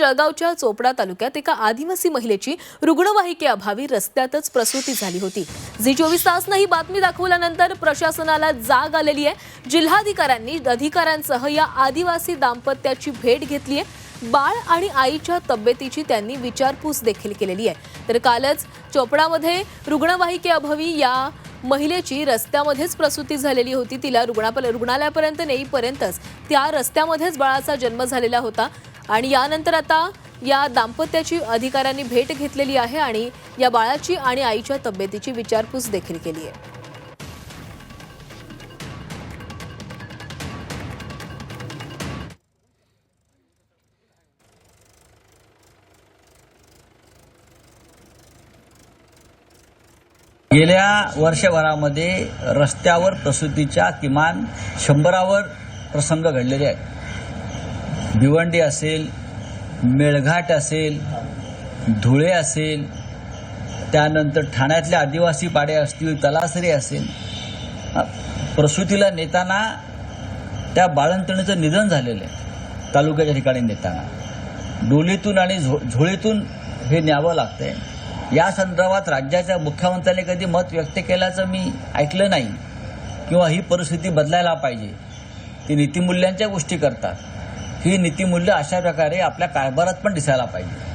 जळगावच्या चोपडा तालुक्यात एका आदिवासी महिलेची रुग्णवाहिकेअभावी रस्त्यातच प्रसूती झाली होती. झी चोवीस तासनं ही बातमी दाखवल्यानंतर प्रशासनाला जाग आलेली आहे. जिल्हाधिकाऱ्यांनी अधिकाऱ्यांसह या आदिवासी दाम्पत्याची भेट घेतली आहे. बाळ आणि आईच्या तब्येतीची त्यांनी विचारपूस देखील केलेली आहे. तर कालच चोपडामध्ये रुग्णवाहिकेअभावी या महिलेची रस्त्यामध्येच प्रसूती झालेली होती. तिला रुग्णाप रुग्णालयापर्यंत नेईपर्यंतच त्या रस्त्यामध्येच बाळाचा जन्म झालेला होता. आणि यानंतर आता या दाम्पत्याची अधिकाऱ्यांनी भेट घेतलेली आहे आणि या बाळाची आणि आईच्या तब्येतीची विचारपूस देखील केली आहे. गेल्या वर्षभरामध्ये रस्त्यावर प्रसूतीच्या किमान शंभरावर प्रसंग घडलेले आहेत. भिवंडी असेल मेळघाट असेल धुळे असेल त्यानंतर ठाण्यातले आदिवासी पाडे असतील तलासरी असेल प्रसूतीला नेताना त्या बाळंतणीचं निधन झालेलं आहे तालुक्याच्या ठिकाणी नेताना. डोलीतून आणि झो झोळीतून हे न्यावं लागतंय. या संदर्भात राज्याच्या मुख्यमंत्र्यांनी कधी मत व्यक्त केल्याचं मी ऐकलं नाही किंवा ही परिस्थिती बदलायला पाहिजे. ती नीतिमूल्यांच्या गोष्टी करतात. ही नीतिमूल्य अशा प्रकारे आपल्या कारभारात पण दिसायला पाहिजे.